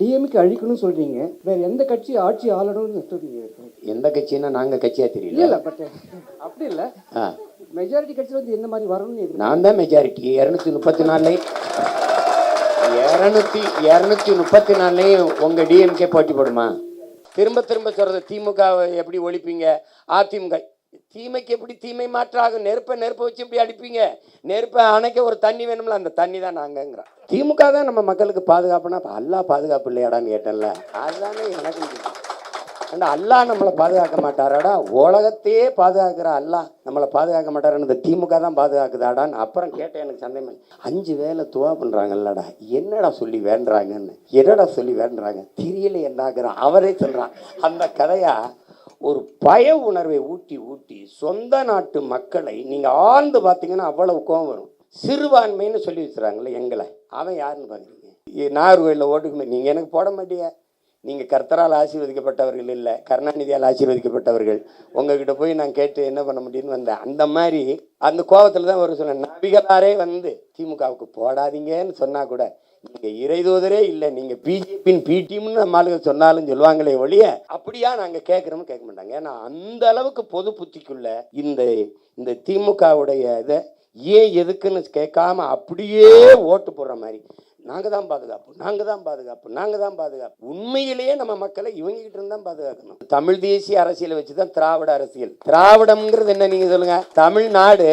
DMK அழிக்கணும்னு சொல்றீங்க. வேற எந்த கட்சி ஆட்சி ஆளணும்னு சொல்றீங்க? எந்த கட்சின்னா நாங்கள் கட்சியாக தெரியல. இல்ல பட் அப்படி இல்ல. மெஜாரிட்டி கட்சியில் வந்து எந்த மாதிரி வரணும்னு? நான் தான் மெஜாரிட்டி இரநூத்தி முப்பத்தி நாலுலையும் இரநூத்தி இரநூத்தி முப்பத்தி நாலுலையும் உங்கள் டிஎம்கே போட்டி போடுமா? திரும்ப திரும்ப சொல்கிறது திமுகவை எப்படி ஒழிப்பீங்க? அதிமுக தீமைக்கு எப்படி தீமை மாற்றாகும் நெருப்பை நெருப்பை வச்சு எப்படி அடிப்பீங்க? நெருப்பை அணைக்க ஒரு தண்ணி வேணும்ல அந்த தண்ணி தான் நாங்கங்கிறோம். திமுக தான் நம்ம மக்களுக்கு பாதுகாப்புனா அல்லா பாதுகாப்பு இல்லையாடான்னு கேட்டேன்ல. அதுதானே எனக்கு ஏண்டா அல்லாஹ் நம்மளை பாதுகாக்க மாட்டாராடா? உலகத்தையே பாதுகாக்கிற அல்லா நம்மளை பாதுகாக்க மாட்டாருன்னு இந்த திமுக தான் பாதுகாக்குதாடான்னு அப்புறம் கேட்டேன் எனக்கு சந்தேகம் அஞ்சு வேலை துவா பண்ணுறாங்கல்லடா என்னடா சொல்லி வேண்டுறாங்கன்னு? என்னடா சொல்லி வேண்டுறாங்க? தெரியல என்னாகிறான் அவரே சொல்கிறான் அந்த கதையாக ஒரு பய உணர்வை ஊட்டி ஊட்டி சொந்த நாட்டு மக்களை நீங்கள் ஆழ்ந்து பார்த்தீங்கன்னா அவ்வளவு கோவம் வரும். சிறுபான்மைன்னு சொல்லி வச்சுறாங்களே எங்களை. அவன் யாருன்னு பார்க்குறீங்க நாகர்கோயிலில் ஓட்டுக்கு நீங்கள் எனக்கு போட மாட்டியா? நீங்கள் கர்த்தரால் ஆசீர்வதிக்கப்பட்டவர்கள் இல்லை கருணாநிதியால் ஆசீர்வதிக்கப்பட்டவர்கள். உங்ககிட்ட போய் நான் கேட்டு என்ன பண்ண முடியும்னு வந்தேன். அந்த மாதிரி அந்த கோபத்தில் தான் ஒரு சொன்னேன் நபிகளாரே வந்து திமுகவுக்கு போடாதீங்கன்னு சொன்னால் கூட நீங்கள் இறைதூதரே இல்லை நீங்கள் பிஜேபின் பிடிஎம்னு நம்ம ஆளுங்க சொன்னாலும் சொல்லுவாங்களே ஒழிய அப்படியா நாங்கள் கேட்குறோமோ கேட்க மாட்டாங்க. ஏன்னா அந்த அளவுக்கு பொது புத்திக்குள்ள இந்த இந்த திமுகவுடைய இதை ஏன் எதுக்குன்னு கேட்காம அப்படியே ஓட்டு போடுற மாதிரி. நாங்கள் தான் பாதுகாப்பு நாங்கள் தான் பாதுகாப்பு நாங்கள் தான் பாதுகாப்பு. உண்மையிலேயே நம்ம மக்களை இவங்க கிட்ட இருந்து தான் பாதுகாக்கணும். தமிழ் தேசிய அரசியலை வச்சு தான் திராவிட அரசியல். திராவிடம்ங்கிறது என்ன நீங்கள் சொல்லுங்கள் தமிழ்நாடு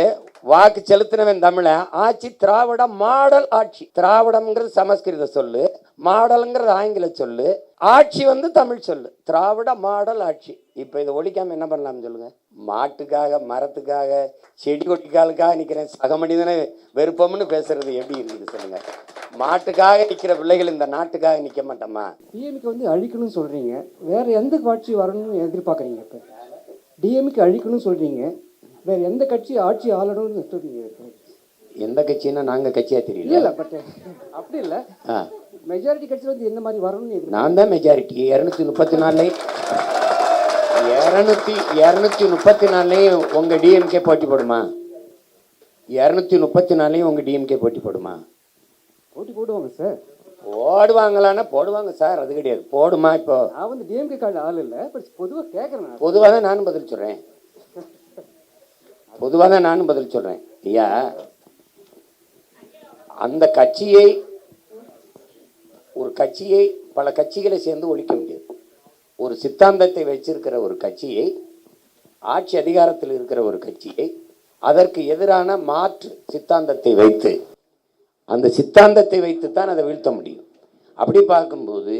வாக்கு செலுத்தினவன் தமிழன் ஆட்சி திராவிட மாடல் ஆட்சி. திராவிடம்ங்கிறது சமஸ்கிருத சொல்லு மாடல்ங்கிறது ஆங்கில சொல்லு ஆட்சி வந்து தமிழ் சொல்லு. திராவிட மாடல் ஆட்சி. இப்போ இதை ஒழிக்காம என்ன பண்ணலாம் சொல்லுங்க? மாட்டுக்காக மரத்துக்காக செடி கொட்டிக்காலுக்காக நிற்கிறேன் சக மனிதனை வெறுப்பம்னு பேசுறது எப்படி இருக்குது சொல்லுங்க? மாட்டுக்காக நிற்கிற பிள்ளைகள் இந்த நாட்டுக்காக நிற்க மாட்டோமா? டிஎம்கே வந்து அழிக்கணும்னு சொல்றீங்க. வேற எந்த காட்சி வரணும்னு எதிர்பார்க்குறீங்க இப்போ? டிஎம்கே அழிக்கணும்னு சொல்றீங்க. வேற எந்த கட்சி ஆட்சி ஆளணும்னு சொல்றீங்க எந்த கட்சின்னா நாங்கள் கட்சியாக தெரியல. இல்ல பட் அப்படி இல்ல. ஆ. மெஜாரிட்டி கட்சியில் வந்து எந்த மாதிரி வரணும்னு? நான் தான் மெஜாரிட்டி இரநூத்தி முப்பத்தி நாலுலையும் இரநூத்தி இரநூத்தி முப்பத்தி நாலுலையும் உங்கள் டிஎம்கே போட்டி போடுமா? இரநூத்தி முப்பத்தி நாலுலையும் உங்கள் டிஎம்கே போட்டி போடுமா? போட்டி போடுவாங்க சார். போடுவாங்களான்னா போடுவாங்க சார். அது கிடையாது. போடுமா இப்போ? நான் வந்து டிஎம்கே கார்டு ஆள் இல்லை பட் பொதுவாக கேட்குறேன் பொதுவாக தான் நானும் பதில் சொல்கிறேன் பொதுவாக தான் நானும் பதில் சொல்கிறேன் ஐயா அந்த கட்சியை ஒரு கட்சியை பல கட்சிகளை சேர்ந்து ஒழிக்க முடியாது. ஒரு சித்தாந்தத்தை வச்சிருக்கிற ஒரு கட்சியை ஆட்சி அதிகாரத்தில் இருக்கிற ஒரு கட்சியை அதற்கு எதிரான மாற்று சித்தாந்தத்தை வைத்து அந்த சித்தாந்தத்தை வைத்து தான் அதை வீழ்த்த முடியும். அப்படி பார்க்கும்போது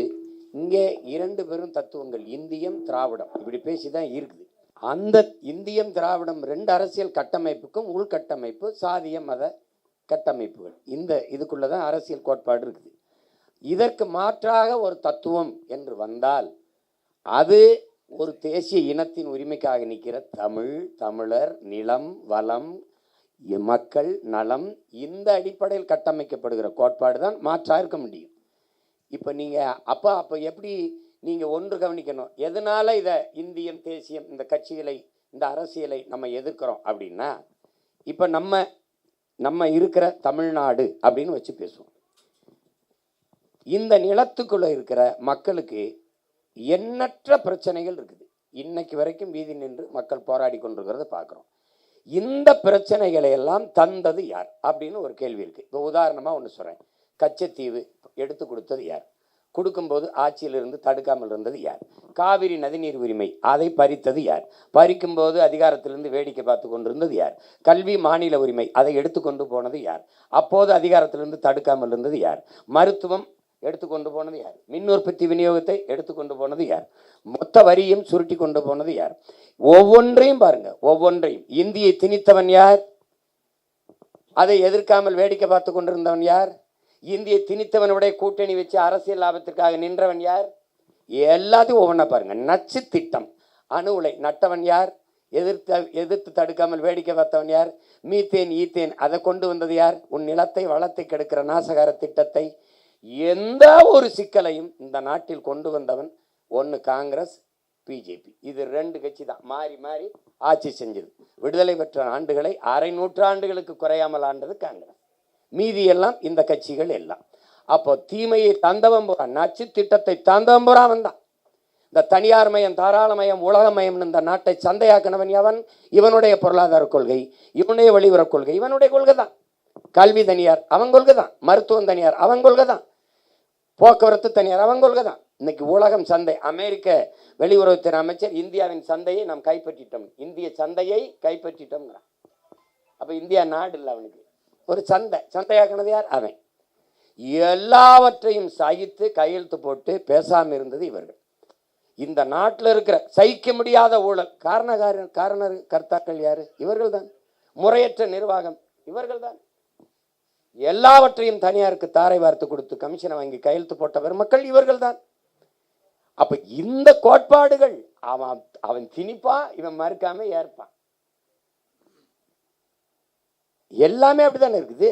இங்கே இரண்டு பெரும் தத்துவங்கள் இந்தியம் திராவிடம். இப்படி பேசி தான் இருக்குது. அந்த இந்தியம் திராவிடம் ரெண்டு அரசியல் கட்டமைப்புக்கும் உள்கட்டமைப்பு சாதிய மத கட்டமைப்புகள். இந்த இதுக்குள்ளே தான் அரசியல் கோட்பாடு இருக்குது. இதற்கு மாற்றாக ஒரு தத்துவம் என்று வந்தால் அது ஒரு தேசிய இனத்தின் உரிமைக்காக நிற்கிற தமிழ் தமிழர் நிலம் வளம் மக்கள் நலம் இந்த அடிப்படையில் கட்டமைக்கப்படுகிற கோட்பாடு தான் மாற்றாக இருக்க முடியும். இப்போ நீங்கள் அப்போ அப்போ எப்படி நீங்கள் ஒன்று கவனிக்கணும். எதனால் இதை இந்தியம் தேசியம் இந்த கட்சிகளை இந்த அரசியலை நம்ம எதிர்க்கிறோம் அப்படின்னா இப்போ நம்ம நம்ம இருக்கிற தமிழ்நாடு அப்படின்னு வச்சு பேசுவோம். இந்த நிலத்துக்குள்ளே இருக்கிற மக்களுக்கு எண்ணற்ற பிரச்சனைகள் இருக்குது. இன்னைக்கு வரைக்கும் வீதி நின்று மக்கள் போராடி கொண்டிருக்கிறத பார்க்குறோம். இந்த பிரச்சனைகளை எல்லாம் தந்தது யார்? அப்படின்னு ஒரு கேள்வி இருக்குது இப்போ உதாரணமாக ஒன்று சொல்கிறேன் கச்சத்தீவு எடுத்து கொடுத்தது யார்? கொடுக்கும்போது ஆட்சியிலிருந்து தடுக்காமல் இருந்தது யார்? காவிரி நதிநீர் உரிமை அதை பறித்தது யார்? பறிக்கும்போது அதிகாரத்திலிருந்து வேடிக்கை பார்த்து கொண்டிருந்தது யார்? கல்வி மாநில உரிமை அதை எடுத்துக்கொண்டு போனது யார்? அப்போது அதிகாரத்திலிருந்து தடுக்காமல் இருந்தது யார்? மருத்துவம் எடுத்துக்கொண்டு போனது யார்? மின் உற்பத்தி விநியோகத்தை எடுத்துக்கொண்டு போனது யார்? மொத்த வரியும் சுருட்டி கொண்டு போனது யார்? ஒவ்வொன்றையும் பாருங்க ஒவ்வொன்றையும். இந்தியை திணித்தவன் யார்? அதை எதிர்க்காமல் வேடிக்கை பார்த்து கொண்டிருந்தவன் யார்? இந்திய திணித்தவனுடைய கூட்டணி வச்சு அரசியல் லாபத்திற்காக நின்றவன் யார்? எல்லாத்தையும் ஒவ்வொன்றா பாருங்க. நச்சு திட்டம். அணு உலை நட்டவன் யார்? எதிர்த்து எதிர்த்து தடுக்காமல் வேடிக்கை பார்த்தவன் யார்? Methane ethane. அதை கொண்டு வந்தது யார்? உன் நிலத்தை வளத்தை கெடுக்கிற நாசகார திட்டத்தை எந்த ஒரு சிக்கலையும் இந்த நாட்டில் கொண்டு வந்தவன் ஒன்று காங்கிரஸ் பிஜேபி. இது ரெண்டு கட்சி தான். மாறி மாறி ஆட்சி செஞ்சது. விடுதலை பெற்ற ஆண்டுகளை அரை நூற்றாண்டுகளுக்கு குறையாமல் ஆண்டது காங்கிரஸ். மீதி எல்லாம் இந்த கட்சிகள் எல்லாம். அப்போ தீமையை தந்தவன் போறான் நச்சு திட்டத்தை தந்தவன் போறான் அவன் தான் இந்த தனியார் மயம் தாராளமயம் உலகமயம் இந்த நாட்டை சந்தையாக்கினவன் அவன் இவனுடைய பொருளாதார கொள்கை இவனுடைய வெளியுறவு கொள்கை இவனுடைய கொள்கை தான். கல்வி தனியார் அவன் கொள்கை தான். மருத்துவம் தனியார் அவன் கொள்கை தான். போக்குவரத்து தனியார் அவன் கொள்கை தான். இன்னைக்கு உலகம் சந்தை அமெரிக்க வெளியுறவுத்துறை அமைச்சர் இந்தியாவின் சந்தையை நாம் கைப்பற்றிட்டோம். இந்திய சந்தையை கைப்பற்றிட்டோம்ங்கிறான். அப்போ இந்தியா நாடு இல்லை அவனுக்கு. ஒரு சந்தை. சந்தையாக்கினது யார்? அவன். எல்லாவற்றையும் சகித்து கையெழுத்து போட்டு பேசாமல் இருந்தது இவர்கள். இந்த நாட்டில் இருக்கிற சகிக்க முடியாத ஊழல். காரணகார காரணர் கர்த்தாக்கள் யார்? இவர்கள் தான் முறையற்ற நிர்வாகம். இவர்கள் தான் எல்லாவற்றையும் தனியாருக்கு தாரை வார்த்து கொடுத்து கமிஷனை வாங்கி கையெழுத்து போட்ட பெருமக்கள் இவர்கள் தான் அப்போ இந்த கோட்பாடுகள் அவன் அவன் திணிப்பான் இவன் மறுக்காமல் ஏற்பான். எல்லாமே அப்படிதானே இருக்குது?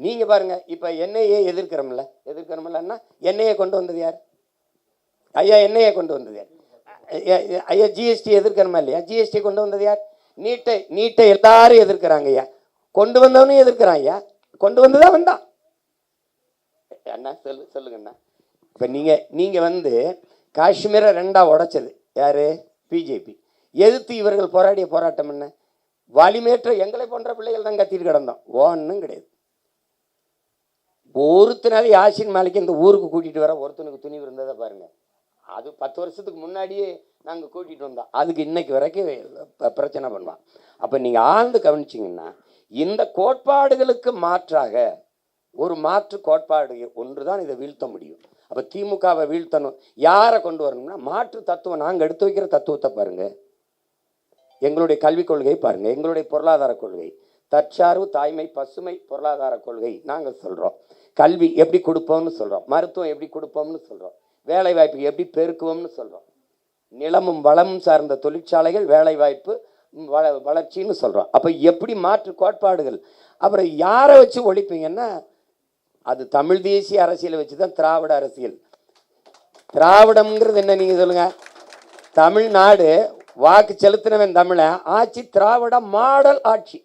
நீங்கள் பாருங்க இப்போ என்னையே எதிர்க்கிறோம்ல எதிர்க்கிறோம்லன்னா என்னையே கொண்டு வந்தது யார்? ஐயா என்னையே கொண்டு வந்தது யார்? ஐயா, ஜிஎஸ்டி எதிர்க்கிறோமா இல்லையா? ஜிஎஸ்டி கொண்டு வந்தது யார்? நீட்டை நீட்டை எல்லாரும் எதிர்க்கிறாங்க ஐயா. கொண்டு வந்தவனும் எதிர்க்கிறான் ஐயா. கொண்டு வந்ததா வந்தான். அண்ணா சொல்லு சொல்லுங்கண்ணா இப்போ நீங்கள் நீங்கள் வந்து காஷ்மீரை ரெண்டாக உடைச்சது. யார்? பிஜேபி. எதிர்த்து இவர்கள் போராடிய போராட்டம் என்ன? வலிமேற்ற எங்களை போன்ற பிள்ளைகள் தான் கத்திட்டு கிடந்தோம். ஒன்றும் கிடையாது. ஒருத்தனால யாசின் மாலைக்கு இந்த ஊருக்கு கூட்டிகிட்டு வர ஒருத்தனுக்கு துணிவு இருந்ததை பாருங்கள் அது பத்து வருஷத்துக்கு முன்னாடியே நாங்கள் கூட்டிகிட்டு வந்தோம். அதுக்கு இன்னைக்கு வரைக்கும் ப- பிரச்சனை பண்ணுவான். அப்போ நீங்கள் ஆழ்ந்து கவனிச்சிங்கன்னா இந்த கோட்பாடுகளுக்கு மாற்றாக ஒரு மாற்று கோட்பாடு ஒன்று தான் இதை வீழ்த்த முடியும். அப்போ திமுகவை வீழ்த்தணும். யாரை கொண்டு வரணும்னா மாற்று தத்துவம் நாங்கள் எடுத்து வைக்கிற தத்துவத்தை பாருங்கள் எங்களுடைய கல்விக் கொள்கை பாருங்கள் எங்களுடைய பொருளாதார கொள்கை. தற்சார்பு தாய்மை பசுமை பொருளாதார கொள்கை நாங்கள் சொல்கிறோம் கல்வி எப்படி கொடுப்போம்னு சொல்கிறோம் மருத்துவம் எப்படி கொடுப்போம்னு சொல்கிறோம் வேலைவாய்ப்பு எப்படி பெருக்குவோம்னு சொல்கிறோம் நிலமும் வளமும் சார்ந்த தொழிற்சாலைகள் வேலைவாய்ப்பு வள வளர்ச்சின்னு சொல்கிறோம் அப்போ எப்படி மாற்று கோட்பாடுகள்? அப்புறம் யாரை வச்சு ஒழிப்பீங்கன்னா அது தமிழ் தேசிய அரசியலை வச்சு தான் திராவிட அரசியல். திராவிடம்ங்கிறது என்ன நீங்கள் சொல்லுங்கள் தமிழ்நாடு வாக்கு செலுத்தினவன் தமிழன் ஆட்சி திராவிட மாடல் ஆட்சி.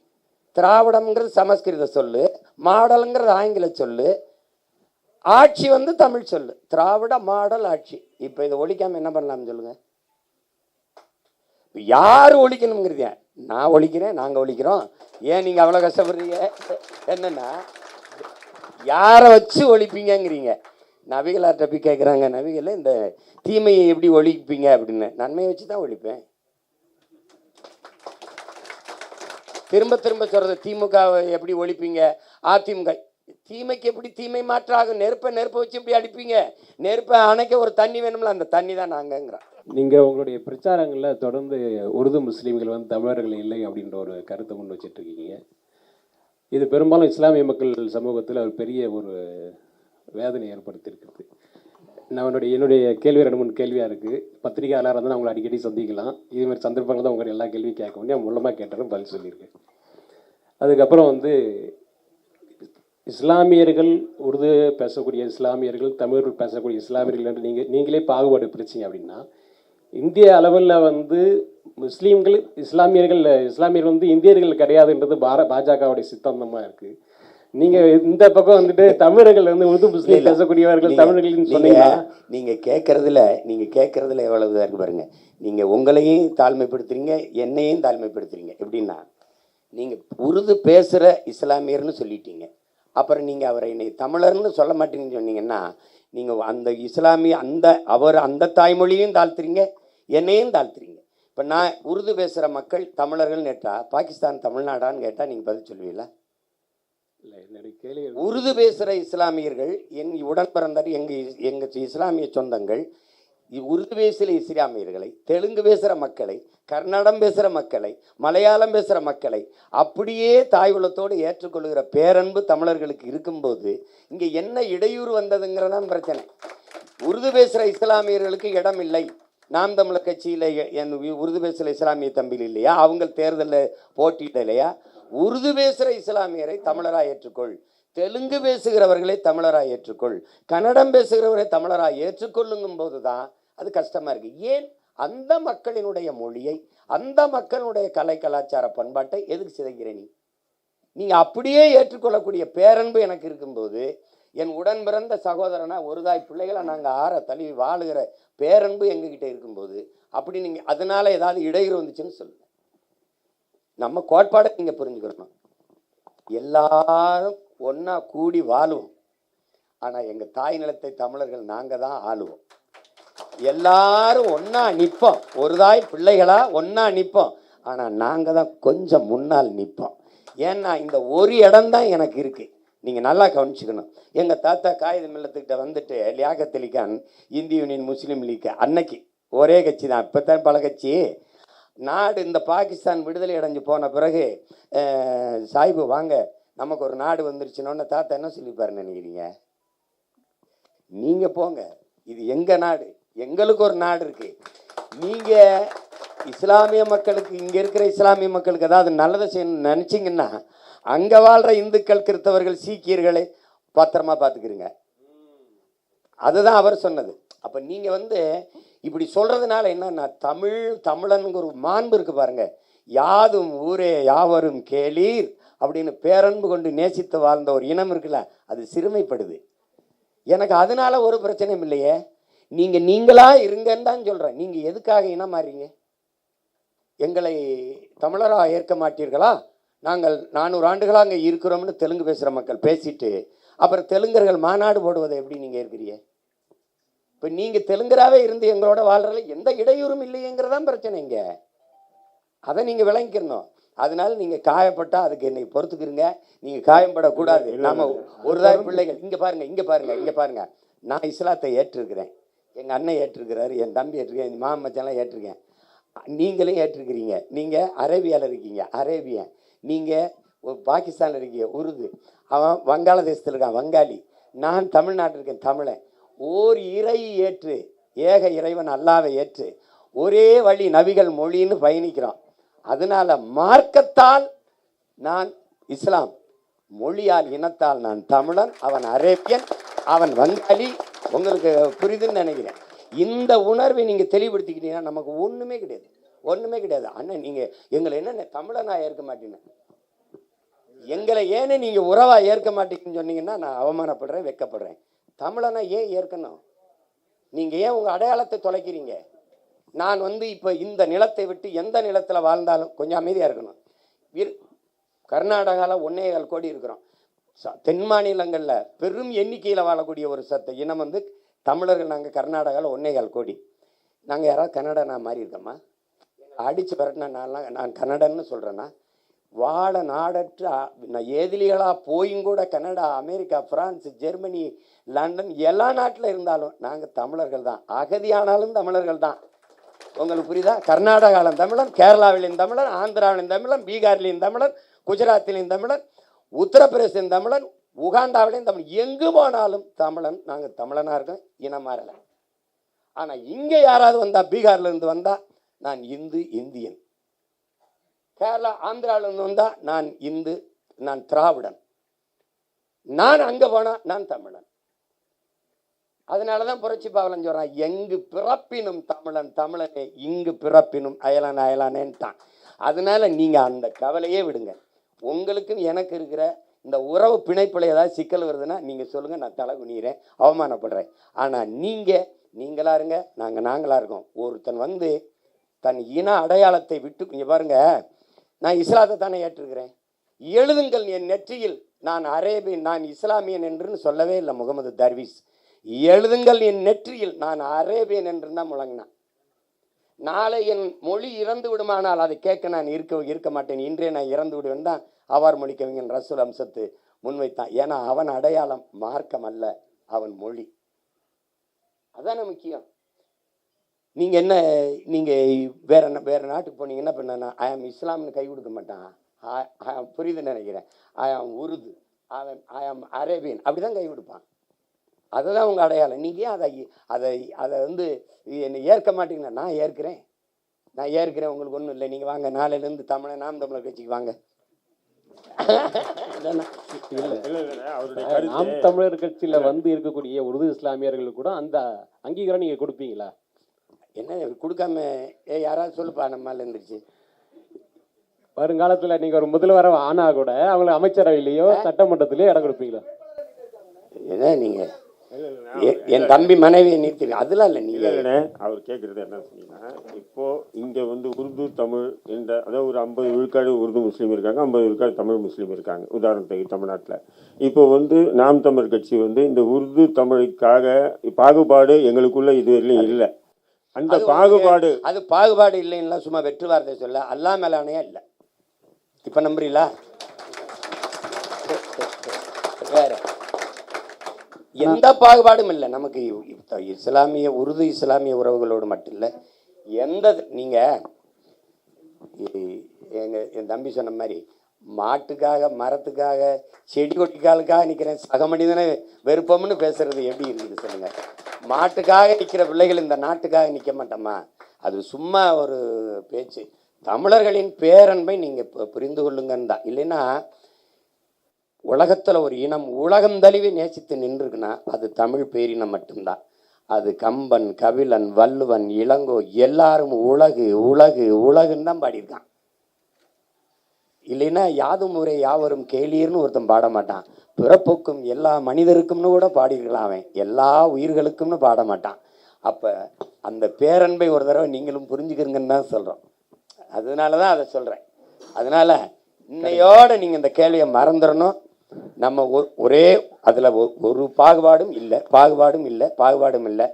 திராவிடம்ங்கிறது சமஸ்கிருத சொல்லு மாடலுங்கிறது ஆங்கில சொல்லு ஆட்சி வந்து தமிழ் சொல்லு திராவிட மாடல் ஆட்சி. இப்போ இதை ஒழிக்காமல் என்ன பண்ணலாம்னு சொல்லுங்க? யார் ஒழிக்கணுங்கிறது நான் ஒழிக்கிறேன் நாங்கள் ஒழிக்கிறோம். ஏன் நீங்கள் அவ்வளோ கஷ்டப்படுறீங்க? என்னென்னா யாரை வச்சு ஒழிப்பீங்கங்கிறீங்க? நபிகளார்ட்ட போய் கேட்குறாங்க நபிகளை இந்த தீமையை எப்படி ஒழிப்பீங்க அப்படின்னு. நன்மையை வச்சு தான் ஒழிப்பேன். திரும்ப திரும்ப சொல்றது திமுகவை எப்படி ஒழிப்பீங்க? அதிமுக தீமைக்கு எப்படி தீமை மாற்றாகும் நெருப்பை நெருப்பை வச்சு எப்படி அடிப்பீங்க? நெருப்பை அணைக்க ஒரு தண்ணி வேணும்ல அந்த தண்ணி தான் நாங்கங்கிறோம். நீங்கள் உங்களுடைய பிரச்சாரங்களில் தொடர்ந்து உருது முஸ்லீம்கள் வந்து தமிழர்கள் இல்லை அப்படின்ற ஒரு கருத்தை முன் வச்சுட்டு இருக்கீங்க இது பெரும்பாலும் இஸ்லாமிய மக்கள் சமூகத்தில் ஒரு பெரிய ஒரு வேதனை ஏற்படுத்தியிருக்கிறது. நான் என்னுடைய என்னுடைய கேள்வி ரெண்டு மூணு கேள்வியாக இருக்குது பத்திரிகையாளராக இருந்தால் நான் உங்களை அடிக்கடி சந்திக்கலாம். இதுமாதிரி சந்தர்ப்பங்கள் தான் உங்களை எல்லா கேள்வியும் கேட்க முடியும் மூலமாக கேட்டாலும் பதில் சொல்லியிருக்கேன். அதுக்கப்புறம் வந்து இஸ்லாமியர்கள் உருது பேசக்கூடிய இஸ்லாமியர்கள் தமிழ் பேசக்கூடிய இஸ்லாமியர்கள் என்று நீங்கள் நீங்களே பாகுபாடு பிரிச்சிங்க அப்படின்னா இந்திய அளவில் வந்து முஸ்லீம்கள் இஸ்லாமியர்கள் இஸ்லாமியர்கள் வந்து இந்தியர்கள் கிடையாதுன்றது பார பாஜகவுடைய சித்தாந்தமாக இருக்குது நீங்கள் இந்த பக்கம் வந்துட்டு தமிழர்கள் வந்து உருது முஸ்லீம் பேசக்கூடியவர்கள் நீங்க- தமிழர்கள்னு நீங்க நீங்க கேட்கறதுல நீங்க கேட்கறதுல எவ்வளவு இதா இருக்கு பாருங்க. நீங்க உங்களையும் தாழ்மைப்படுத்துறீங்க என்னையும் தாழ்மைப்படுத்துறீங்க. எப்படின்னா நீங்க உருது பேசுற இஸ்லாமியர்னு சொல்லிட்டீங்க. அப்புறம் நீங்க அவரை என்னை தமிழர்னு சொல்ல மாட்டீங்கன்னு சொன்னீங்கன்னா நீங்க அந்த இஸ்லாமிய அந்த அவர் அந்த தாய்மொழியும் தாழ்த்துறீங்க என்னையும் தாழ்த்துறீங்க. இப்போ நான் உருது பேசுகிற மக்கள் தமிழர்கள் கேட்டா பாகிஸ்தான் தமிழ்நாடான்னு கேட்டால் நீங்கள் பதில் சொல்லுவீங்களா உருது பேசுகிற இஸ்லாமியர்கள் என் உடன் பிறந்தார் எங்கள் எங்கள் இஸ்லாமிய சொந்தங்கள் உருது பேசுகிற இஸ்லாமியர்களை தெலுங்கு பேசுகிற மக்களை கர்நாடகம் பேசுகிற மக்களை மலையாளம் பேசுகிற மக்களை அப்படியே தாய்குலத்தோடு ஏற்றுக்கொள்கிற பேரன்பு தமிழர்களுக்கு இருக்கும்போது இங்கே என்ன இடையூறு வந்ததுங்கிறதான் பிரச்சனை. உருது பேசுகிற இஸ்லாமியர்களுக்கு இடம் இல்லை. நாம் தமிழர் கட்சியில் என் உருது பேசுகிற இஸ்லாமிய தம்பிகள் இல்லையா? அவங்க தேர்தலில் போட்டியிடலையா உருது பேசுகிற இஸ்லாமியரை தமிழராக ஏற்றுக்கொள். தெலுங்கு பேசுகிறவர்களை தமிழராக ஏற்றுக்கொள். கன்னடம் பேசுகிறவரை தமிழராக ஏற்றுக்கொள்ளுங்கும் போது தான் அது கஷ்டமாக இருக்குது ஏன்? அந்த மக்களினுடைய மொழியை அந்த மக்களுடைய கலை கலாச்சார பண்பாட்டை எதுக்கு சிதைக்கிற நீ? நீங்கள் அப்படியே ஏற்றுக்கொள்ளக்கூடிய பேரன்பு எனக்கு இருக்கும்போது என் உடன் பிறந்த சகோதரனா ஒருதாய் பிள்ளைகளை நாங்கள் ஆற தழுவி வாழுகிற பேரன்பு எங்ககிட்ட இருக்கும்போது அப்படி நீங்கள் அதனால ஏதாவது இடையூறு வந்துச்சுன்னு சொல்லுங்கள் நம்ம கோட்பாடை நீங்கள் புரிஞ்சுக்கணும். எல்லாரும் ஒன்றா கூடி வாழுவோம். ஆனால் எங்கள் தாய் நிலத்தை தமிழர்கள் நாங்கள் தான் ஆளுவோம். எல்லாரும் ஒன்றா நிற்போம் ஒரு தாய் பிள்ளைகளாக ஒன்றா நிற்போம் ஆனால் நாங்கள் தான் கொஞ்சம் முன்னால் நிற்போம் ஏன்னா இந்த ஒரு இடம்தான் எனக்கு இருக்குது நீங்கள் நல்லா கவனிச்சுக்கணும். எங்கள் தாத்தா காகித மில்லத்துக்கிட்ட வந்துட்டு லியாகத் அலி இந்திய யூனியன் முஸ்லீம் லீக் அன்னைக்கு. ஒரே கட்சி தான் இப்போ தான் பல கட்சி. நாடு இந்த பாகிஸ்தான் விடுதலை அடைஞ்சு போன பிறகு சாய்பு வாங்க நமக்கு ஒரு நாடு வந்துருச்சுனோன்னு தாத்தா என்ன சொல்லிப்பாருன்னு நினைக்கிறீங்க? நீங்கள் போங்க. இது எங்கள் நாடு? எங்களுக்கு ஒரு நாடு இருக்குது நீங்கள் இஸ்லாமிய மக்களுக்கு இங்கே இருக்கிற இஸ்லாமிய மக்களுக்கு ஏதாவது நல்லதை செய்யணும்னு நினச்சிங்கன்னா அங்கே வாழ்கிற இந்துக்கள் கிறிஸ்தவர்கள் சீக்கியர்களை பத்திரமா பார்த்துக்கிறீங்க அதுதான் அவர் சொன்னது. அப்போ நீங்கள் வந்து இப்படி சொல்கிறதுனால என்னன்னா தமிழ் தமிழனுங்கிற ஒரு மாண்பு இருக்குது பாருங்கள் யாதும் ஊரே யாவரும் கேளீர் அப்படின்னு பேரன்பு கொண்டு நேசித்து வாழ்ந்த ஒரு இனம் இருக்குல்ல அது சிறுமைப்படுது. எனக்கு அதனால ஒரு பிரச்சனையும் இல்லையே. நீங்கள் நீங்களாக இருங்கன்னு தான் சொல்கிறேன் நீங்கள் எதுக்காக இனம் மாறீங்க எங்களை தமிழராக ஏற்க மாட்டீர்களா? நாங்கள் நானூறு ஆண்டுகளாக அங்கே இருக்கிறோம்னு தெலுங்கு பேசுகிற மக்கள் பேசிட்டு அப்புறம் தெலுங்கர்கள் மாநாடு போடுவதை எப்படி நீங்கள் இருக்கிறீங்க இப்போ நீங்கள் தெலுங்கராகவே இருந்து எங்களோட வாழ்றதுல எந்த இடையூறும் இல்லையேங்கிறதான் பிரச்சனை இங்கே. அதை நீங்கள் விளங்கிக்கணும். அதனால நீங்கள் காயப்பட்டா அதுக்கு என்னை பொறுத்துக்கிறீங்க நீங்கள் காயப்படக்கூடாது நாம ஒரு தாய் பிள்ளைகள் இங்கே பாருங்க இங்கே பாருங்க இங்கே பாருங்க. நான் இஸ்லாத்தை ஏற்றிருக்கிறேன். எங்கள் அண்ணன் ஏற்றிருக்கிறாரு என் தம்பி ஏற்றிருக்கேன் என் மாமன் மச்சான்லாம் ஏற்றிருக்கேன். நீங்களும் ஏற்றிருக்கிறீங்க. நீங்கள் அரேபியாவில் இருக்கீங்க அரேபியன். நீங்கள் பாகிஸ்தானில் இருக்கீங்க உருது. அவன் வங்காளதேசத்தில் இருக்கான் வங்காளி. நான் தமிழ்நாட்டில் இருக்கேன் தமிழன். ஓர் இறை ஏற்று ஏக இறைவன் அல்லாவை ஏற்று. ஒரே வழி நபிகள் மொழின்னு பயணிக்கிறோம் அதனால மார்க்கத்தால் நான் இஸ்லாம் மொழியால் இனத்தால் நான் தமிழன் அவன் அரேபியன் அவன் வங்காளி உங்களுக்கு புரிதுன்னு நினைக்கிறேன். இந்த உணர்வை நீங்கள் தெளிவுபடுத்திக்கிட்டீங்கன்னா நமக்கு ஒன்றுமே கிடையாது. ஒன்றுமே கிடையாது. அண்ணன் நீங்கள் எங்களை என்னென்ன தமிழனாக ஏற்க மாட்டீங்க? எங்களை ஏன்னு நீங்கள் உறவாக ஏற்க மாட்டீங்கன்னு சொன்னீங்கன்னா நான் அவமானப்படுறேன் வெட்கப்படுறேன் தமிழனை ஏன் ஏற்கணும்? நீங்கள் ஏன் உங்கள் அடையாளத்தை தொலைக்கிறீங்க? நான் வந்து இப்போ இந்த நிலத்தை விட்டு எந்த நிலத்தில் வாழ்ந்தாலும் கொஞ்சம் அமைதியாக இருக்கணும். இரு கர்நாடகாவில் ஒன்னே கால் கோடி இருக்கிறோம். தென் மாநிலங்களில் பெரும் எண்ணிக்கையில் வாழக்கூடிய ஒரு சத்த இனம் வந்து தமிழர்கள். நாங்கள் கர்நாடகாவில் ஒன்னே கால் கோடி. நாங்கள் யாராவது கன்னடனா மாறி இருக்கோமா அடித்து விரட்டினா நான்லாம் நான் கன்னடன்னு சொல்கிறேன்னா வாழ நாடற்ற நான் ஏதிலிகளாக போயும் கூட Canada America France Germany London எல்லா நாட்டில் இருந்தாலும் நாங்கள் தமிழர்கள் தான். அகதியானாலும் தமிழர்கள் தான். உங்களுக்கு புரியுதா? கர்நாடகாவிலும் தமிழன் கேரளாவிலும் தமிழன் ஆந்திராவிலும் தமிழன் பீகார்லேயும் தமிழன் குஜராத்திலையும் தமிழன் உத்தரப்பிரதேசம் தமிழன் உகாண்டாவிலையும் தமிழ் எங்கு போனாலும் தமிழன். நாங்கள் தமிழனாக இருக்கோம் இனம் மாறலை ஆனால் இங்கே யாராவது வந்தால் பீகார்லேருந்து வந்தால் நான் இந்து இந்தியன். கேரளா ஆந்திராவிலேருந்து வந்தால் நான் இந்து நான் திராவிடன். நான் அங்கே போனால் நான் தமிழன். அதனால தான் புரட்சி பாவலன் சொல்கிறான் எங்கு பிறப்பினும் தமிழன் தமிழனே இங்கு பிறப்பினும் அயலான் அயலானேன்ட்டான். அதனால நீங்கள் அந்த கவலையே விடுங்க. உங்களுக்கும் எனக்கு இருக்கிற இந்த உறவு பிணைப்பில் ஏதாவது சிக்கல் வருதுன்னா நீங்கள் சொல்லுங்கள் நான் தலை குனிகிறேன் அவமானப்படுறேன். ஆனால் நீங்கள் நீங்களாக இருங்க நாங்கள் நாங்களாக இருக்கோம். ஒருத்தன் வந்து தன் இன அடையாளத்தை விட்டு கொஞ்சம் பாருங்கள் நான் இஸ்லாத்தை தானே ஏற்றிருக்கிறேன் எழுதுங்கள் என் நெற்றியில் நான் அரேபியன் நான் இஸ்லாமியன் என்றுன்னு சொல்லவே இல்லை முகமது தர்வீஸ். எழுதுங்கள் என் நெற்றியில். நான் அரேபியன் என்று தான் முழங்கினான். நாளை என் மொழி இறந்து விடுமானால் அதை கேட்க நான் இருக்க இருக்க மாட்டேன். இன்றே நான் இறந்து விடுவேன் தான் அவார் மொழி கவிஞன் ரசூல் அம்சத்து முன்வைத்தான். ஏன்னா அவன் அடையாளம் மார்க்கம் அல்ல அவன் மொழி. அதான முக்கியம். நீங்க என்ன நீங்க வேற நா- வேற நாட்டுக்கு போனீங்கன்னா என்ன பண்ணா ஐ ஆம் இஸ்லாம்னு கை கொடுக்க மாட்டான். புரியுதுன்னு நினைக்கிறேன். ஐ ஆம் உருது. அவன் ஐ ஆம் அரேபியன். அப்படிதான் கை கொடுப்பான். அதுதான் உங்க அடையாளம். நீங்க ஏன் அதை அதை அதை வந்து என்னை ஏற்க மாட்டீங்கன்னா நான் ஏற்கிறேன். நான் ஏற்கிறேன் உங்களுக்கு ஒன்றும் இல்லை. நீங்கள் வாங்க நாளையிலேருந்து தமிழன் நாம் தமிழர் கட்சிக்கு வாங்க? நாம் தமிழர் கட்சியில வந்து இருக்கக்கூடிய உருது இஸ்லாமியர்கள் கூட அந்த அங்கீகாரம் நீங்க கொடுப்பீங்களா? என்ன கொடுக்காம ஏ யாராவது சொல்லுப்பா நம்மால் இருந்துச்சு வருங்காலத்துல நீங்க ஒரு முதல்வர ஆனா கூட அவங்களை அமைச்சரவையிலயோ சட்டமன்றத்திலயோ இடம் கொடுப்பீங்களா? என்ன நீங்க? எ- என் தம்பி மனைவியை நிறுத்தி அதெல்லாம் இல்லை நீங்க இல்லைண்ணே அவர் கேட்குறது என்ன சொன்னீங்கன்னா இப்போ இங்கே வந்து உருது தமிழ் என்ற அதாவது ஒரு ஐம்பது விழுக்காடு உருது முஸ்லீம் இருக்காங்க ஐம்பது விழுக்காடு தமிழ் முஸ்லீம் இருக்காங்க உதாரணத்துக்கு தமிழ்நாட்டில். இப்போ வந்து நாம் தமிழ் கட்சி வந்து இந்த உருது தமிழுக்காக பாகுபாடு எங்களுக்குள்ள இதுவரையிலும் இல்லை. அந்த பாகுபாடு அது பாகுபாடு இல்லைன்னா சும்மா வெற்று வார்த்தை சொல்ல அல்லா மேலானையா இல்லை. இப்ப நம்புறீங்களா வேற எந்த பாகுபாடும் இல்லை. நமக்கு இஸ்லாமிய உருது இஸ்லாமிய உறவுகளோடு மட்டும் இல்லை எந்த நீங்க இ- எங்க என் தம்பி சொன்ன மாதிரி மாட்டுக்காக மரத்துக்காக செடி கொட்டிக்காலுக்காக நிற்கிறேன் சக மனிதனை வெறுப்போம்னு பேசுறது எப்படி இருக்குது சொல்லுங்க? மாட்டுக்காக நிற்கிற பிள்ளைகள் இந்த நாட்டுக்காக நிற்க மாட்டோமா? அது சும்மா ஒரு பேச்சு. தமிழர்களின் பேரன்பை நீங்கள் புரிந்து கொள்ளுங்கன்னு தான். இல்லைன்னா உலகத்தில் ஒரு இனம் உலகம் தழுவி நேசித்து நின்றுக்குன்னா அது தமிழ் பேரினம் மட்டும்தான். அது கம்பன் கபிலன் வள்ளுவன் இளங்கோ எல்லாரும் உலகு உலகு உலகுன்னு தான் பாடியிருக்கான். இல்லைன்னா யாதும் முறை யாவரும் கேளீர்னு ஒருத்தன் பாட மாட்டான். பிறப்புக்கும் எல்லா மனிதருக்கும்னு கூட பாடியிருக்கலாம் அவன். எல்லா உயிர்களுக்கும்னு பாட மாட்டான். அப்போ அந்த பேரன்பை ஒரு தடவை நீங்களும் புரிஞ்சுக்கிறீங்கன்னு தான் சொல்கிறோம் அதனால தான் அதை சொல்கிறேன் அதனால இன்னையோட நீங்கள் இந்த கேள்வியை மறந்துடணும். நம்ம ஒரே அதில் ஒரு பாகுபாடும் இல்லை பாகுபாடும் இல்லை பாகுபாடும் இல்லை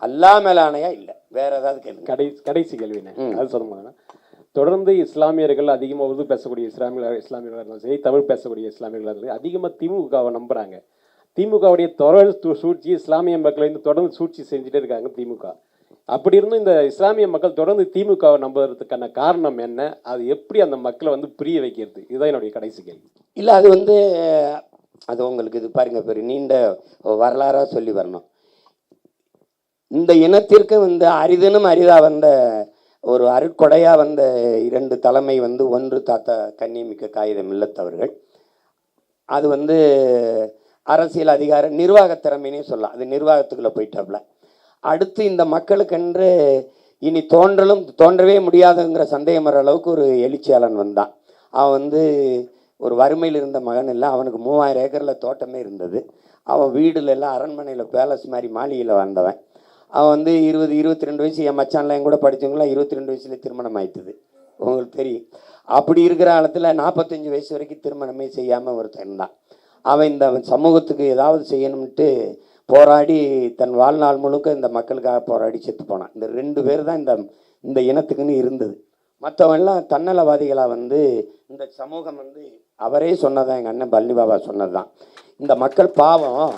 அல்லா மேலானையா இல்லை. வேற ஏதாவது கேளுங்க. கடை கடைசி கேள்விண்ணே ம். அது சொல்ல முடியுமா? தொடர்ந்து இஸ்லாமியர்கள் அதிகமாக உருது பேசக்கூடிய இஸ்லாமியர்கள் இஸ்லாமியர்களாக இருந்தாலும் சரி தமிழ் பேசக்கூடிய இஸ்லாமியர்களாக இருந்தாலும் அதிகமாக திமுகவை நம்புறாங்க. திமுகவுடைய தொடர் சூழ்ச்சி இஸ்லாமிய மக்களை வந்து தொடர்ந்து சூழ்ச்சி செஞ்சுட்டே இருக்காங்க திமுக. அப்படி இருந்தும் இந்த இஸ்லாமிய மக்கள் தொடர்ந்து திமுகவை நம்புறதுக்கான காரணம் என்ன? அது எப்படி அந்த மக்களை வந்து புரிய வைக்கிறது? இதுதான் என்னுடைய கடைசி கேள்வி. இல்லை அது வந்து அது உங்களுக்கு இது பாருங்க பெரிய நீண்ட வரலாறாக சொல்லி வரணும். இந்த இனத்திற்கு வந்து அரிதனும் அரிதாக வந்த ஒரு அருட்கொடையாக வந்த இரண்டு தலைமை வந்து ஒன்று தாத்தா கண்ணிமிக்க காகிதம் இல்லத்தவர்கள் அது வந்து அரசியல் அதிகார நிர்வாக திறமைனே சொல்லலாம். அது நிர்வாகத்துக்குள்ளே போயிட்டாப்ல. அடுத்து இந்த மக்களுக்கென்று இனி தோன்றலும் தோன்றவே முடியாதுங்கிற சந்தேகம் வர அளவுக்கு ஒரு எழுச்சியாளன் வந்தான். அவன் வந்து ஒரு வறுமையில் இருந்த மகன் இல்லை அவனுக்கு மூவாயிரம் ஏக்கரில் தோட்டமே இருந்தது. அவன் வீடுல எல்லாம் அரண்மனையில் பேலஸ் மாதிரி மாளிகையில் வந்தவன் அவன் வந்து இருபது இருபத்தி ரெண்டு வயசு என் மச்சான்லாம் என் கூட படித்தவங்களாம் இருபத்தி ரெண்டு வயசுல திருமணம் ஆயிட்டுது. உங்களுக்கு தெரியும். அப்படி இருக்கிற காலத்தில் நாற்பத்தஞ்சு வயசு வரைக்கும் திருமணமே செய்யாமல் ஒருத்தன் இருந்தான். அவன் இந்த சமூகத்துக்கு ஏதாவது செய்யணும்ட்டு போராடி தன் வாழ்நாள் முழுக்க இந்த மக்களுக்காக போராடி செத்து போனான். இந்த ரெண்டு பேர் தான் இந்த இந்த இனத்துக்குன்னு இருந்தது. மற்றவெல்லாம் தன்னலவாதிகளாக வந்து இந்த சமூகம் வந்து அவரே சொன்னதான் எங்கள் அண்ணன் பழனி பாபா சொன்னது தான் இந்த மக்கள் பாவம்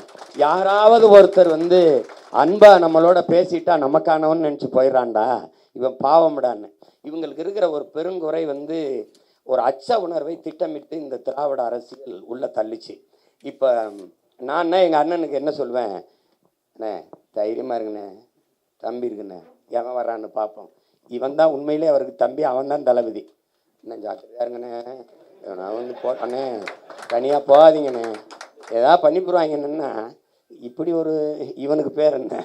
யாராவது ஒருத்தர் வந்து அன்பா நம்மளோட பேசிட்டா நமக்கானவன் நினச்சி போயிடறான்டா இவன் பாவம்டான்னு. இவங்களுக்கு இருக்கிற ஒரு பெருங்குறை வந்து ஒரு அச்ச உணர்வை திட்டமிட்டு இந்த திராவிட அரசியல் உள்ள தள்ளிச்சு. இப்போ நான் எங்கள் அண்ணனுக்கு என்ன சொல்வேன்? அண்ணே தைரியமாக இருக்குண்ணே தம்பி இருக்குண்ணே. எவன் வரான்னு பார்ப்போம் இவன் தான் உண்மையிலே அவருக்கு தம்பி அவன் தான் தளபதி. என்ன ஜாக்கிரதையாக இருங்கண்ணே. நான் வந்து போட்டண்ணே தனியாக போகாதீங்கண்ணே. ஏதா பண்ணி போடுவாங்கண்ணா. இப்படி ஒரு இவனுக்கு பேர் என்ன?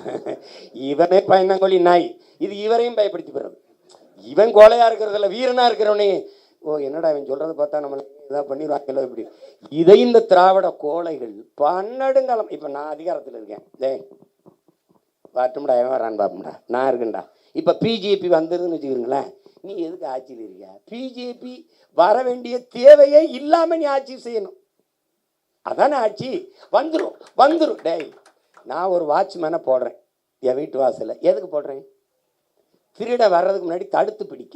இவனே பயந்தாங்கொழி நாய். இது இவரையும் பயப்படுத்தி போடுறது இவன் கோலையாக இருக்கிறதில்ல வீரனாக இருக்கிறவனே. ஓ என்னடா இவன் சொல்கிறத பார்த்தா நம்மளுக்கு இதாக பண்ணிடுவாங்களோ இப்படி. இதை இந்த திராவிட கோலைகள் பன்னெடுங்காலம் இப்போ நான் அதிகாரத்தில் இருக்கேன். டே பாட்டும்டா எவன் வரான் பார்ப்போம்டா நான் இருக்கேன்டா. இப்போ பிஜேபி வந்துருதுன்னு வச்சுக்கிறீங்களேன். நீ எதுக்கு ஆட்சியில் இருக்க பிஜேபி வர வேண்டிய தேவையே இல்லாமல் நீ ஆட்சி செய்யணும். அதானே ஆட்சி? வந்துடும் வந்துடும் டேய் நான் ஒரு வாட்ச்மேனை போடுறேன் என் வீட்டு வாசலில். எதுக்கு போடுறேன்? திருட வர்றதுக்கு முன்னாடி தடுத்து பிடிக்க.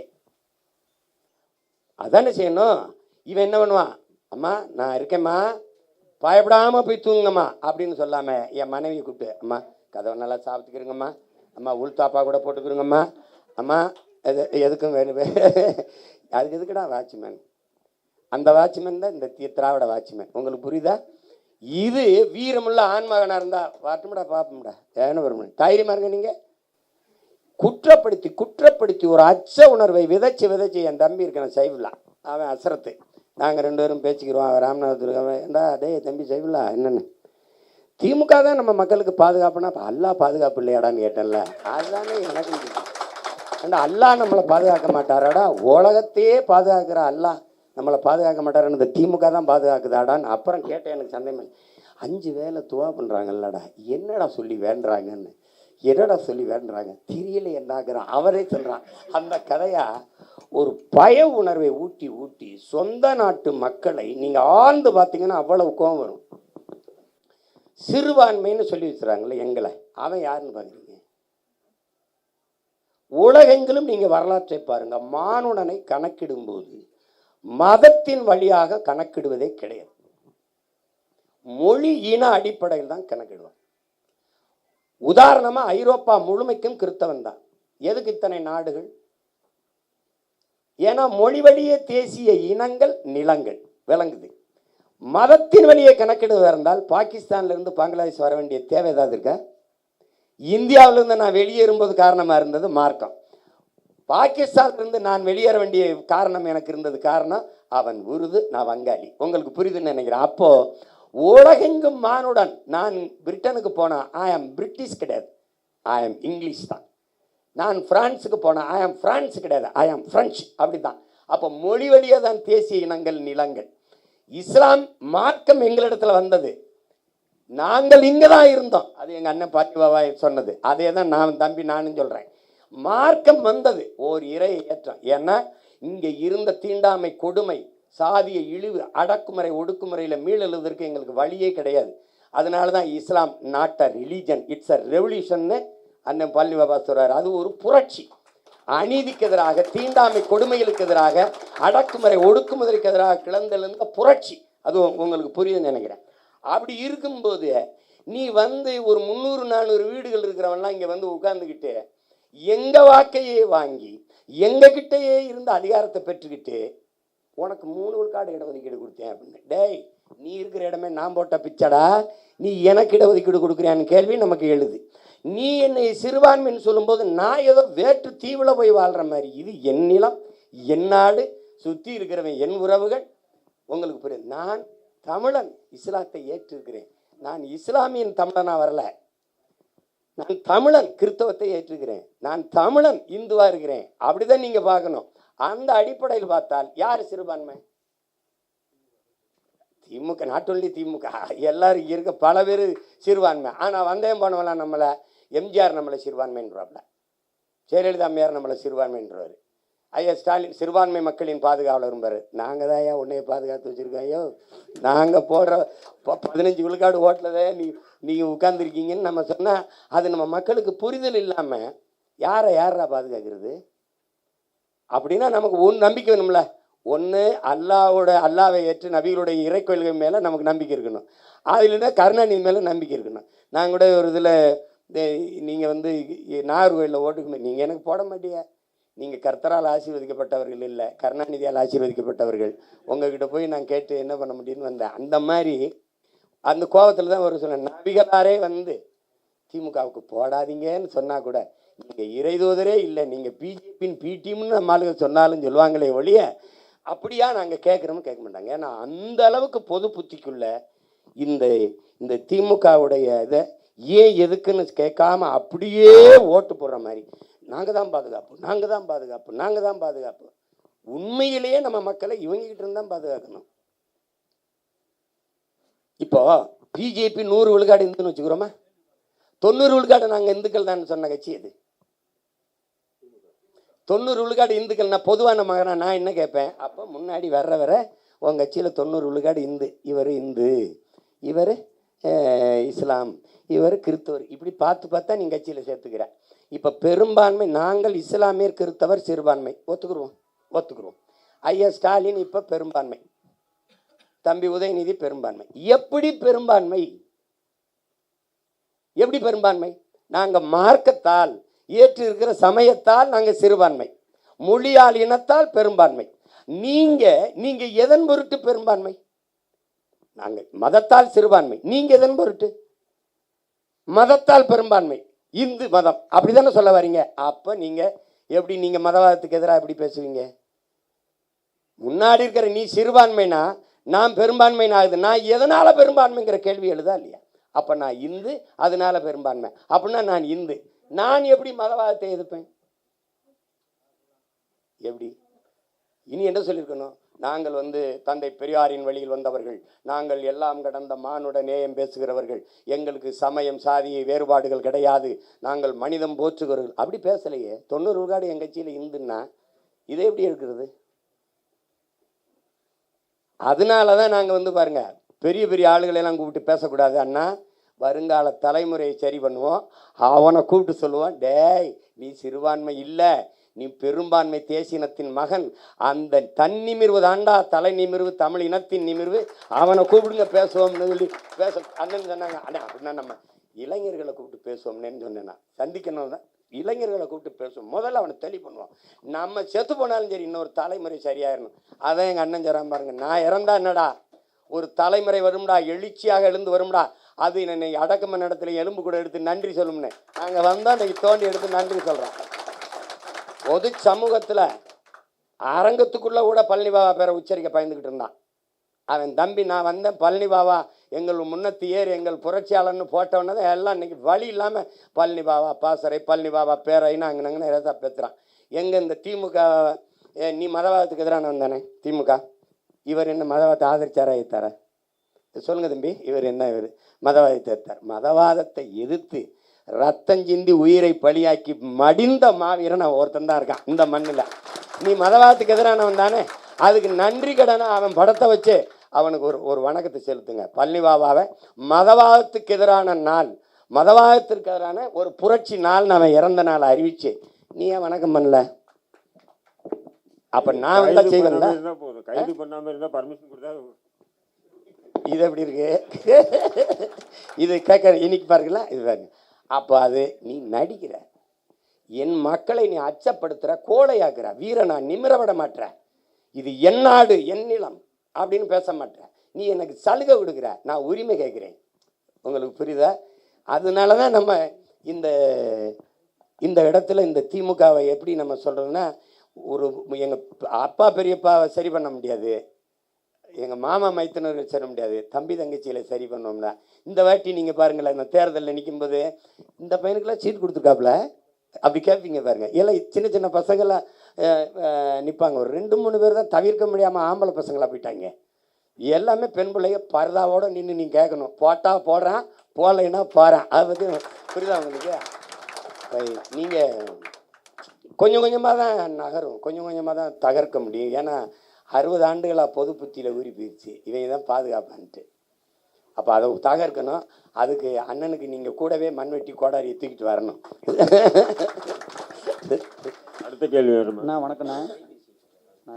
அதானே செய்யணும்? இவன் என்ன பண்ணுவான்? அம்மா நான் இருக்கேம்மா. பயப்படாமல் போய் தூங்குங்கம்மா அப்படின்னு சொல்லாமல் என் மனைவியை கூப்பிட்டு அம்மா கதவை நல்லா சாப்பிட்டுக்கிறங்கம்மா. அம்மா உள்தாப்பா கூட போட்டுக்கிறோங்கம்மா. அம்மா எது எதுக்கும் வேணும்? அதுக்கு எதுக்குடா வாட்ச்மேன்? அந்த வாட்ச்மேன் தான் இந்த திராவிட வாட்ச்மேன். உங்களுக்கு புரியுதா? இது வீரமுள்ள ஆண்மகனாக இருந்தால் வாட்டும்டா பார்ப்போம்டா ஏன்னு வரும் தைரியமாக இருங்க நீங்கள் குற்றப்படுத்தி குற்றப்படுத்தி ஒரு அச்ச உணர்வை விதைச்சு விதைச்சு என் தம்பி இருக்கான சைவில் அவன் அசரத்து. நாங்கள் ரெண்டு பேரும் பேசிக்கிறோம் அவன் ராமநாதத்துக்கு ஏண்டா டே தம்பி சைவுல்லா என்னென்னு. திமுக தான் நம்ம மக்களுக்கு பாதுகாப்புனா அப்போ அல்லா பாதுகாப்பு இல்லையாடான்னு கேட்டேன்ல. அதுதானே எனக்கு இது. ஏண்டா நம்மளை பாதுகாக்க மாட்டாராடா? உலகத்தையே பாதுகாக்கிற அல்லாஹ் நம்மளை பாதுகாக்க மாட்டாருன்னு இந்த திமுக தான் பாதுகாக்குதாடான்னு அப்புறம் கேட்டேன் எனக்கு சந்தேகம் அஞ்சு வேலை துவா பண்ணுறாங்கல்லடா என்னடா சொல்லி வேண்டுறாங்கன்னு. என்னடா சொல்லி வேண்டுறாங்க? தெரியல என்னாகிறான் அவரே சொல்கிறான் அந்த கதையாக ஒரு பய உணர்வை ஊட்டி ஊட்டி சொந்த நாட்டு மக்களை நீங்கள் ஆழ்ந்து பார்த்தீங்கன்னா அவ்வளவு கோபம் வரும். சிறுபான்மைன்னு சொல்லி வச்சுறாங்களே எங்களை. அவன் யாருன்னு பார்க்குறீங்க உலகெங்கிலும் நீங்கள் வரலாற்றை பாருங்கள் மானுடனை கணக்கிடும்போது மதத்தின் வழியாக கணக்கிடுவதே கிடையாது. மொழி இன அடிப்படையில் தான் கணக்கிடுவான். உதாரணமாக ஐரோப்பா முழுமைக்கும் கிறித்தவன் தான் எதுக்கு இத்தனை நாடுகள்? ஏன்னா மொழி வழியே தேசிய இனங்கள் நிலங்கள் விளங்குது. மதத்தின் வழியே கணக்கெடுவதாக இருந்தால் பாகிஸ்தான்லேருந்து பங்களாதேஷ் வர வேண்டிய தேவை ஏதாவது இருக்கா? இந்தியாவிலேருந்து நான் வெளியேறும்போது காரணமாக இருந்தது மார்க்கம். பாகிஸ்தான்லேருந்து நான் வெளியேற வேண்டிய காரணம் எனக்கு இருந்தது காரணம் அவன் உருது நான் வங்காளி. உங்களுக்கு புரியுதுன்னு நினைக்கிறேன். அப்போது உலகெங்கும் மானுடன் நான் பிரிட்டனுக்கு போனால் ஐ ஆம் பிரிட்டிஷ் கிடையாது. ஐ ஆம் இங்கிலீஷ் தான். நான் பிரான்ஸுக்கு போனேன். ஐ ஆம் பிரான்ஸ் கிடையாது. ஐ ஆம் ஃப்ரெஞ்ச் அப்படி தான் அப்போ மொழி வழியாக தான் தேசிய இனங்கள் நிலங்கள். இஸ்லாம் மார்க்கம் எங்களிடத்துல வந்தது. நாங்கள் இங்கே தான் இருந்தோம். அது எங்கள் அண்ணன் பாட்டிபாபா சொன்னது. அதே தான் நான் தம்பி நானும் சொல்கிறேன் மார்க்கம் வந்தது. ஓர் இறை ஏற்றம். ஏன்னா இங்கே இருந்த தீண்டாமை கொடுமை சாதிய இழிவு அடக்குமுறை ஒடுக்குமுறையில் மீளெழுவதற்கு எங்களுக்கு வழியே கிடையாது. அதனால தான் Islam not a religion it's a ரெவல்யூஷன்னு அண்ணன் பள்ளி பாபா சொல்றாரு. அது ஒரு புரட்சி. அநீதிக்கு எதிராக தீண்டாமை கொடுமைகளுக்கு எதிராக அடக்குமுறை ஒடுக்குமுறைக்கு எதிராக கிளந்தெழுந்த புரட்சி. அது உங்களுக்கு புரியுதுன்னு நினைக்கிறேன். அப்படி இருக்கும்போது நீ வந்து ஒரு முந்நூறு நானூறு வீடுகள் இருக்கிறவன்லாம் இங்கே வந்து உட்கார்ந்துக்கிட்டு எங்கள் வாக்கையே வாங்கி எங்க இருந்த அதிகாரத்தை பெற்றுக்கிட்டு உனக்கு மூணு விழுக்காடு இடஒதுக்கீடு கொடுத்தேன் அப்படின்னு. டேய் நீ இருக்கிற இடமே நான் போட்ட பிச்சடா. நீ எனக்கு இடஒதுக்கீடு கொடுக்குறியான்னு கேள்வி நமக்கு எழுது. நீ என்னை சிறுபான்மைன்னு சொல்லும்போது நான் ஏதோ வேற்று தீவில் போய் வாழ்கிற மாதிரி. இது என் நிலம் என் நாடு சுற்றி இருக்கிறவன் என் உறவுகள். உங்களுக்கு புரியுது? நான் தமிழன் இஸ்லாத்தை ஏற்றிருக்கிறேன். நான் இஸ்லாமியன் தமிழனா வரல. நான் தமிழன் கிறிஸ்தவத்தை ஏற்றுக்கிறேன் நான் தமிழன் இந்துவாக இருக்கிறேன். அப்படிதான் நீங்கள் பார்க்கணும். அந்த அடிப்படையில் பார்த்தால் யார் சிறுபான்மை? DMK not only DMK. எல்லாரும் இருக்க பல பேர் சிறுபான்மை. ஆனால் வந்தேன் போனவெல்லாம் நம்மளை. எம்ஜிஆர் நம்மளை சிறுபான்மைன்றாப்ல ஜெயலலிதா அம்மையார் நம்மளை சிறுபான்மைன்றவர் ஐயா ஸ்டாலின் சிறுபான்மை மக்களின் பாதுகாவலரும்பாரு நாங்கள் தான் ஐயா உன்னைய பாதுகாத்து வச்சுருக்கோம் ஐயோ. நாங்கள் போடுற ப- பதினஞ்சு விழுக்காடு ஓட்டலதே நீ நீங்கள் உட்காந்துருக்கீங்கன்னு நம்ம சொன்னால் அது நம்ம மக்களுக்கு புரிதல் இல்லாமல் யாரை யாரா பாதுகாக்கிறது? அப்படின்னா நமக்கு ஒன்று நம்பிக்கை வேணும்ல. ஒன்று அல்லாவோட அல்லாவை ஏற்று நபிகளுடைய இறை கொள்கை மேலே நமக்கு நம்பிக்கை இருக்கணும். அதுலன்னா கருணாநிதி மேலே நம்பிக்கை இருக்கணும். நான் கூட ஒரு இதில் நீங்கள் வந்து நாகர்கோயிலில் ஓட்டுக்கு நீங்கள் எனக்கு போட மாட்டியா. நீங்கள் கர்த்தரால் ஆசீர்வதிக்கப்பட்டவர்கள் இல்லை கருணாநிதியால் ஆசீர்வதிக்கப்பட்டவர்கள். உங்ககிட்ட போய் நான் கேட்டு என்ன பண்ண முடியும்னு வந்தேன். அந்த மாதிரி அந்த கோபத்தில் தான் ஒரு சொன்னேன் நபிகளாரே வந்து திமுகவுக்கு போடாதீங்கன்னு சொன்னால் கூட நீங்கள் இறைதூதரே இல்லை நீங்கள் பிஜேபியின் பிடிஎம்னு நம்ம ஆளுங்க சொன்னாலும் சொல்லுவாங்களே ஒழிய அப்படியா நாங்கள் கேட்குறோம் கேட்க மாட்டாங்க. ஏன்னா அந்த அளவுக்கு பொது புத்திக்குள்ள இந்த இந்த திமுகவுடைய இதை ஏன் எதுக்குன்னு கேட்காம அப்படியே ஓட்டு போடுற மாதிரி. நாங்கள் தான் பாதுகாப்பு நாங்கள் தான் பாதுகாப்பு நாங்கள் தான் பாதுகாப்பு. உண்மையிலேயே நம்ம மக்களை இவங்ககிட்ட இருந்தால் இருந்து தான் பாதுகாக்கணும். இப்போ பிஜேபி நூறு விழுக்காடு இருந்துன்னு வச்சுக்கிறோமா? தொண்ணூறு விழுக்காடு நாங்கள் இந்துக்கள் தான் சொன்ன கட்சி அது. தொண்ணூறு விழுக்காடு இந்துக்கள்னா பொதுவான மகனா நான் என்ன கேட்பேன்? அப்போ முன்னாடி வர்ற வர உங்கள் கட்சியில் தொண்ணூறு விழுக்காடு இந்து. இவர் இந்து. இவர் இஸ்லாம். இவர் கிறித்தவர். இப்படி பார்த்து பார்த்தா நீங்கள் கட்சியில் சேர்த்துக்கிற. இப்போ பெரும்பான்மை நாங்கள் இஸ்லாமியர் கிறித்தவர் சிறுபான்மை. ஒத்துக்குருவோம். ஒத்துக்குருவோம். ஐயா ஸ்டாலின் இப்போ பெரும்பான்மை. தம்பி உதயநிதி பெரும்பான்மை. எப்படி பெரும்பான்மை? எப்படி பெரும்பான்மை? நாங்கள் மார்க்கத்தால் ஏற்று இருக்கிற சமயத்தால் நாங்கள் சிறுபான்மை. மொழியால் இனத்தால் பெரும்பான்மை. நீங்கள் நீங்கள் எதன் பொருட்டு பெரும்பான்மை? நாங்கள் மதத்தால் சிறுபான்மை. நீங்க எதன் பொருட்டு? மதத்தால் பெரும்பான்மை. இந்து மதம். அப்படி தானே சொல்ல வரீங்க? அப்ப நீங்க எப்படி நீங்க மதவாதத்துக்கு எதிராக எப்படி பேசுவீங்க? முன்னாடி இருக்கிற நீ சிறுபான்மைனா நான் பெரும்பான்மைன்னு ஆகுது. நான் எதனால பெரும்பான்மைங்கிற கேள்வி எழுதா இல்லையா? அப்ப நான் இந்து அதனால பெரும்பான்மை. அப்படின்னா நான் இந்து. நான் எப்படி மதவாதத்தை எதிர்ப்பேன்? எப்படி? இனி என்ன சொல்லியிருக்கணும்? நாங்கள் வந்து தந்தை பெரியாரின் வழியில் வந்தவர்கள். நாங்கள் எல்லாம் கடந்த மானுட நேயம் பேசுகிறவர்கள். எங்களுக்கு சமயம் சாதி வேறுபாடுகள் கிடையாது. நாங்கள் மனிதம் போற்றுகிறவர்கள் அப்படி பேசலையே. தொண்ணூறு விழுக்காடு எங்கள் கட்சியில் இந்துன்னா இது எப்படி இருக்கிறது? அதனால தான் நாங்கள் வந்து பாருங்க பெரிய பெரிய ஆளுகளெல்லாம் கூப்பிட்டு பேசக்கூடாது அண்ணா. வருங்கால தலைமுறையை சரி பண்ணுவோம். அவனை கூப்பிட்டு சொல்லுவான் டேய் நீ சிறுபான்மை இல்லை. நீ பெரும்பான்மை தேசினத்தின் மகன் அந்த தன்னிமிர்வு தாண்டா தலை நிமிர்வு தமிழ் இனத்தின் நிமிர்வு அவனை கூப்பிடுங்க பேசுவோம்னு சொல்லி பேச அண்ணன் சொன்னாங்க. அண்ணா அப்படின்னா நம்ம இளைஞர்களை கூப்பிட்டு பேசுவோம்னேன்னு சொன்னேன் நான். சந்திக்கணும் தான். இளைஞர்களை கூப்பிட்டு பேசுவோம். முதல்ல அவனை தெளி பண்ணுவோம். நம்ம செத்து போனாலும் சரி இன்னொரு தலைமுறை சரியாயிடணும். அதான் எங்கள் அண்ணன் சொல்கிறான் பாருங்க நான் இறந்தா என்னடா? ஒரு தலைமுறை வரும்டா எழுச்சியாக எழுந்து வரும்டா? அது என்னை அடக்கம இடத்துல எலும்பு கூட எடுத்து நன்றி சொல்லும்னு. நாங்கள் வந்தால் அன்றைக்கி தோண்டி எடுத்து நன்றி சொல்கிறோம் பொது சமூகத்தில் அரங்கத்துக்குள்ளே கூட பழனி பாபா பேரை உச்சரிக்க பயந்துக்கிட்டு இருந்தான். அவன் தம்பி நான் வந்தேன். பழனி பாபா எங்கள் முன்னத்து ஏறி எங்கள் புரட்சியாளர்னு போட்டவொன்னே தான் எல்லாம் இன்னைக்கு வழி இல்லாமல் பழனி பாபா பாசறை பழனி பாபா பேரைன்னு அங்கே நாங்கள் ஏதா பேசுகிறான் எங்கே இந்த திமுக ஏ, நீ மதவாதத்துக்கு எதிரான வந்தானே திமுக இவர் என்ன மதவாதத்தை ஆதரிச்சாரா எத்தாரா சொல்லுங்கள் தம்பி இவர் என்ன இவர்? மதவாதத்தை எத்தார் மதவாதத்தை எதிர்த்து ரத்தம் சிந்தி உயிரை பலியாக்கி மடிந்த மாவீரன் ஒருத்தன் தான் இருக்கான் இந்த மண்ணில். நீ மதவாதத்துக்கு எதிரானவன் தானே? அதுக்கு நன்றி கடனை அவன் படத்தை வச்சு அவனுக்கு ஒரு ஒரு வணக்கத்தை செலுத்துங்க. பள்ளி பாபாவை மதவாதத்துக்கு எதிரான நாள் மதவாதத்திற்கு எதிரான ஒரு புரட்சி நாள்னு அவன் இறந்த நாள் அறிவிச்சு. நீ ஏன் வணக்கம் பண்ணல? அப்ப நான் வந்தா போதும். கைது பண்ணாம இருந்தா பர்மிஷன் கொடுத்தா இது எப்படி இருக்கு? இது கேட்க இன்னைக்கு பாருங்களா இது பாருங்க. அப்போ அது நீ நடிக்கிற. என் மக்களை நீ அச்சப்படுத்துகிற கோழையாக்குற வீரனா நிமிர விட மாட்ற இது என் நாடு என் நிலம் அப்படின்னு பேச மாட்டேற. நீ எனக்கு சலுகை கொடுக்குற நான் உரிமை கேட்குறேன். உங்களுக்கு புரியுதா? அதனால தான் நம்ம இந்த இந்த இடத்துல இந்த திமுகவை எப்படி நம்ம சொல்கிறோன்னா ஒரு எங்கள் அப்பா பெரியப்பாவை சரி பண்ண முடியாது. எங்கள் மாமா மைத்தனர்கள் சரி முடியாது. தம்பி தங்கச்சியில் சரி பண்ணோம்னா. இந்த வாட்டி நீங்கள் பாருங்களேன் இந்த தேர்தலில் நிற்கும்போது இந்த பையனுக்கெல்லாம் சீட் கொடுத்துருக்காப்புல அப்படி கேட்பீங்க பாருங்கள் எல்லாம் சின்ன சின்ன பசங்களாம் நிற்பாங்க ஒரு ரெண்டு மூணு பேர் தான் தவிர்க்க முடியாமல் ஆம்பளை பசங்களாக போயிட்டாங்க. எல்லாமே பெண் பிள்ளைங்க பரதாவோட நின்று நீ கேட்கணும் போட்டால் போடுறான் போடலைன்னா போகிறேன் அதை பற்றி புரியுதா உங்களுக்கு? நீங்கள் கொஞ்சம் கொஞ்சமாக தான் நகரும். கொஞ்சம் கொஞ்சமாக தான் தகர்க்க முடியும். ஏன்னா அறுபது ஆண்டுகளாக பொது புத்தியில் ஊறி போயிடுச்சு இவங்க தான் பாதுகாப்பான்ட்டு. அப்போ அதை தகர்க்கணும் அதுக்கு அண்ணனுக்கு நீங்கள் கூடவே மண்வெட்டி கோடாரியை தூக்கிட்டு வரணும். அடுத்த கேள்வி வருமா அண்ணா வணக்கண்ணா